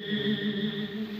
Mm-hmm.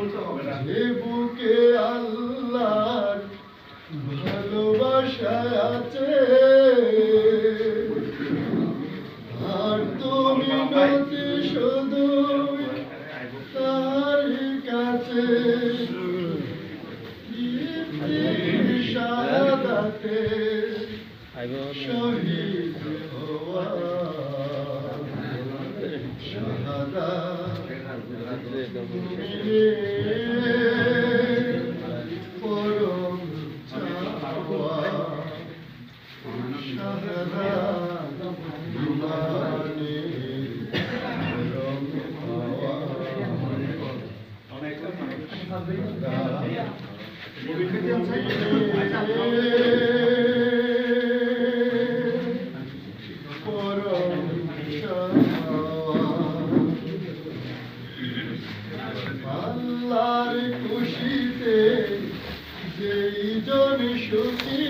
বলতে হবে না। যে ভালোবাসা আছে আর তুমি নতি শুধু তার কাছে। সাদাতে শহীদ আল্লাহর খুশিতে যেই জন সুখী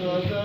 सदा